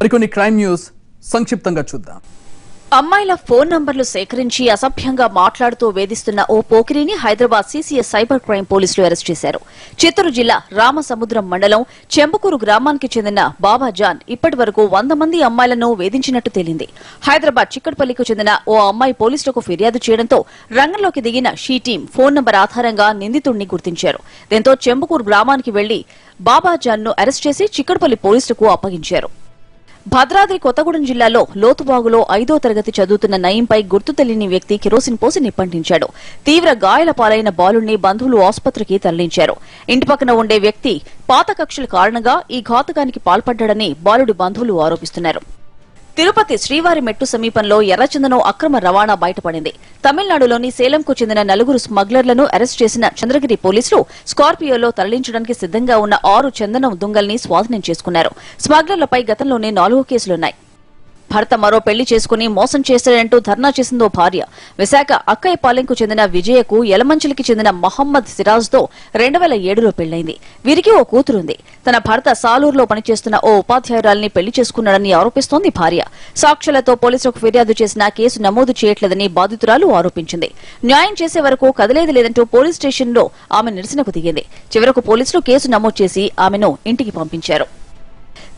మరికొన్ని crime news సంక్షిప్తంగా చూద్దాం. అమ్మాయిల ఫోన్ నంబర్లు సేకరించి అసభ్యంగా మాట్లాడుతూ వేధిస్తున్న ఓ పోకిరిని హైదరాబాద్ సీసీఎస్ సైబర్ క్రైమ్ పోలీసులు అరెస్ట్ చేశారు. చిత్తూరు జిల్లా రామసముద్రం మండలం చెంబకూరు గ్రామానికి చెందిన బాబా జాన్ ఇప్పటి వరకు వంద మంది అమ్మాయిలను వేధించినట్టు తేలింది. హైదరాబాద్ చిక్కడపల్లికి చెందిన ఓ అమ్మాయి పోలీసులకు ఫిర్యాదు చేయడంతో రంగంలోకి దిగిన షీ టీం ఫోన్ నంబర్ ఆధారంగా నిందితుడిని గుర్తించారు. దీంతో చెంబకూరు గ్రామానికి వెళ్ళి బాబా జాన్ను అరెస్ట్ చేసి చిక్కడపల్లి పోలీసులకు అప్పగించారు. భద్రాద్రి కొత్తగూడెం జిల్లాలో లోతుబాగులో ఐదో తరగతి చదువుతున్న నయంపై గుర్తు తెలియని వ్యక్తి కిరోసిన్ పోసి నిప్పంటించాడు. తీవ్ర గాయాల పాలైన బాలుణ్ణి బంధువులు ఆసుపత్రికి తరలించారు. ఇంటి పక్కన ఉండే వ్యక్తి పాత కక్షల కారణంగా ఈ ఘాతకానికి పాల్పడ్డాడని బాలుడి బంధువులు ఆరోపిస్తున్నారు. తిరుపతి శ్రీవారి మెట్టు సమీపంలో ఎర్రచందనం అక్రమ రవాణా బయటపడింది. తమిళనాడులోని సేలంకు చెందిన నలుగురు స్మగ్లర్లను అరెస్ట్ చేసిన చంద్రగిరి పోలీసులు స్కార్పియోలో తరలించడానికి సిద్ధంగా ఉన్న ఆరు చందనం దుంగల్ని స్వాధీనం చేసుకున్నారు. స్మగ్లర్లపై గతంలోనే నాలుగు కేసులున్నాయి. భర్త మరో పెళ్ళి చేసుకుని మోసం చేశాడంటూ ధర్నా చేసిందో భార్య. విశాఖ అక్కయ్యపాలెంకు చెందిన విజయకు యలమంచిలికి చెందిన మహమ్మద్ సిరాజ్తో రెండు వేల ఏడులో పెళ్ళైంది వీరికి ఓ కూతురుంది. తన భర్త సాలూరులో పనిచేస్తున్న ఓ ఉపాధ్యాయురాల్ని పెళ్ళి చేసుకున్నాడని ఆరోపిస్తోంది భార్య. సాక్షులతో పోలీసులకు ఫిర్యాదు చేసినా కేసు నమోదు చేయట్లేదని బాధితురాలు ఆరోపించింది. న్యాయం చేసే వరకు కదలేదు లేదంటూ పోలీస్ స్టేషన్లో ఆమె నిరసనకు దిగింది. చివరకు పోలీసులు కేసు నమోదు చేసి ఆమెను ఇంటికి పంపించారు.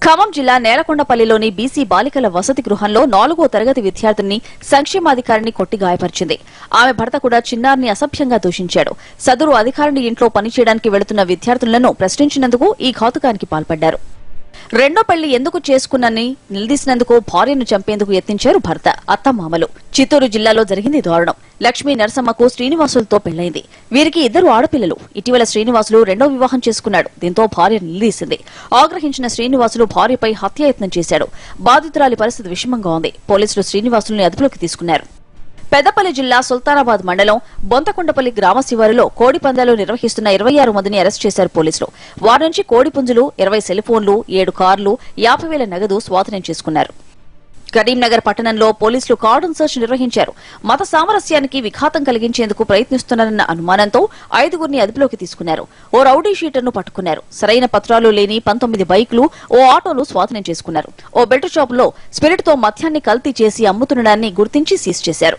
ఖమ్మం జిల్లా నేలకొండపల్లిలోని బీసీ బాలికల వసతి గృహంలో నాలుగో తరగతి విద్యార్థిని సంక్షేమాధికారిని కొట్టి గాయపరిచింది. ఆమె భర్త కూడా చిన్నారిని అసభ్యంగా దూషించాడు. సదరు అధికారిని ఇంట్లో పనిచేయడానికి వెళుతున్న విద్యార్థులను ప్రశ్నించినందుకు ఈ ఘాతుకానికి పాల్పడ్డారు. రెండో పెళ్ళి ఎందుకు చేసుకున్నని నిలదీసినందుకు భార్యను చంపేందుకు యత్నించారు భర్త అత్తమామలు. చిత్తూరు జిల్లాలో జరిగింది దారుణం. లక్ష్మీ నరసమ్మకు శ్రీనివాసులతో పెళ్ళైంది వీరికి ఇద్దరు ఆడపిల్లలు. ఇటీవల శ్రీనివాసులు రెండో వివాహం చేసుకున్నాడు. దీంతో భార్య నిలదీసింది. ఆగ్రహించిన శ్రీనివాసులు భార్యపై హత్యాయత్నం చేశాడు. బాధితురాలి పరిస్థితి విషమంగా ఉంది. పోలీసులు శ్రీనివాసుల్ని అదుపులోకి తీసుకున్నారు. పెద్దపల్లి జిల్లా సుల్తానాబాద్ మండలం బొంతకొండపల్లి గ్రామ శివారులో కోడి పందాలు నిర్వహిస్తున్న ఇరవై ఆరు మందిని అరెస్ట్ చేశారు పోలీసులు. వారి నుంచి కోడి పుంజులు ఇరవై సెల్ఫోన్లు ఏడు కార్లు యాభై వేల నగదు స్వాధీనం చేసుకున్నారు. కరీంనగర్ పట్టణంలో పోలీసులు కార్డన్ సెర్చ్ నిర్వహించారు. మత సామరస్యానికి విఘాతం కలిగించేందుకు ప్రయత్నిస్తున్నారన్న అనుమానంతో ఐదుగురిని అదుపులోకి తీసుకున్నారు. ఓ రౌడీ షీటర్ను పట్టుకున్నారు. సరైన పత్రాలు లేని పంతొమ్మిది బైకులు ఓ ఆటోలు స్వాధీనం చేసుకున్నారు. ఓ బెల్ట్ షాపులో స్పిరిట్తో మద్యాన్ని కల్తీ చేసి అమ్ముతుండడాన్ని గుర్తించి సీజ్ చేశారు.